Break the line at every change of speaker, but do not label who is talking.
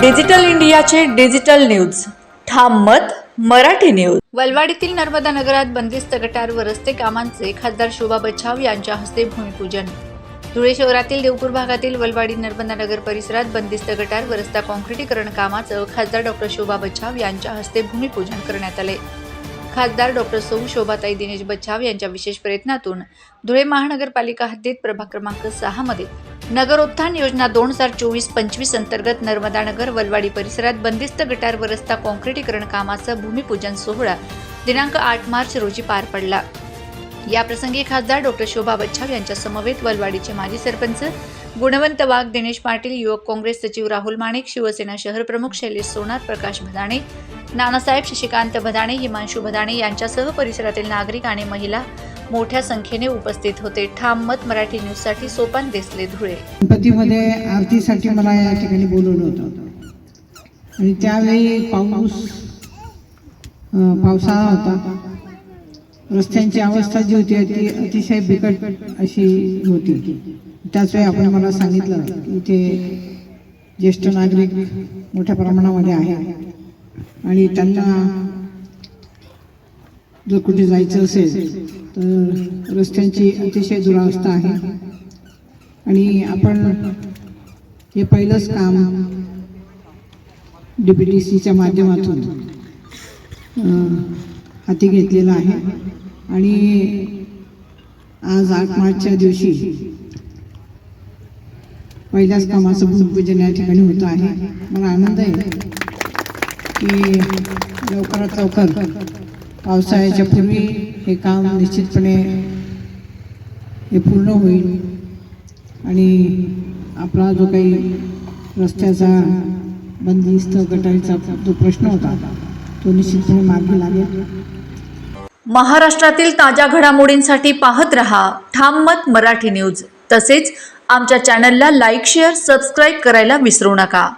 Digital इंडियाचे digital news. ठाम मत मराठी न्यूज.
वलवाडीतील नर्मदा नगरात बंदिस्त गटार व रस्ते कामांचे खासदार शोभा बच्छाव यांच्या हस्ते भूमिपूजन. धुळे शहरातील देवपूर भागातील वलवाडी नर्मदा नगर परिसरात बंदिस्त गटार रस्ता काँक्रिटीकरण कामाचं खासदार डॉक्टर शोभा बच्छाव यांच्या हस्ते भूमिपूजन करण्यात आले. खासदार डॉक्टर सौ शोभाताई दिनेश बच्छाव यांच्या विशेष प्रयत्नातून धुळे महानगरपालिका हद्दीत प्रभाग क्रमांक सहा मध्ये नगरोत्थान योजना दोन हजार चोवीस पंचवीस अंतर्गत नर्मदा नगर वलवाडी परिसरात बंदिस्त गटारवर रस्ता काँक्रिटीकरण कामाचा भूमिपूजन सोहळा दिनांक आठ मार्च रोजी पार पडला. या प्रसंगी खासदार डॉक्टर शोभा बच्छाव यांच्या समवेत वलवाडीचे माजी सरपंच गुणवंत वाघ दिनेश पाटील युवक काँग्रेस सचिव राहुल माणिक शिवसेना शहर प्रमुख शैलेश सोनार प्रकाश भदाणे नानासाहेब शशिकांत भदाणे हिमांशू भदाणे यांच्यासह परिसरातील नागरिक आणि महिला मोठ्या संख्येने उपस्थित होते. ठाम मत मराठी न्यूजसाठी सोपान देसले धुळे.
गणपतीमध्ये आरतीसाठी मला या ठिकाणी बोलवलं होतं. आणि त्यावेळी पाऊस पावसाळा होता. रस्त्यांची अवस्था जी होती ती अतिशय बिकट अशी होती. त्याच वेळी आपण मला सांगितलं की इथे ज्येष्ठ नागरिक मोठ्या प्रमाणामध्ये आहे आणि त्यांना जर कुठे जायचं असेल तर रस्त्यांची अतिशय दुरावस्था आहे. आणि आपण हे पहिलंच काम डी पी टी सीच्या माध्यमातून हाती घेतलेलं आहे. आणि आज आठ मार्चच्या दिवशी पहिल्याच कामाचं भूमिपूजन या ठिकाणी होतं आहे. मला आनंद आहे. की लवकरात लवकर पावसाळ्याच्या पूर्वी हे काम निश्चितपणे हे पूर्ण होईल. आणि आपला जो काही रस्त्याचा बंदिस्त गटारीचा जो प्रश्न होता तो निश्चितपणे मार्गी लागेल.
महाराष्ट्रातील ताज्या घडामोडींसाठी पाहत रहा ठाम मत मराठी न्यूज. तसेच आमच्या चॅनलला लाईक शेअर सबस्क्राईब करायला विसरू नका.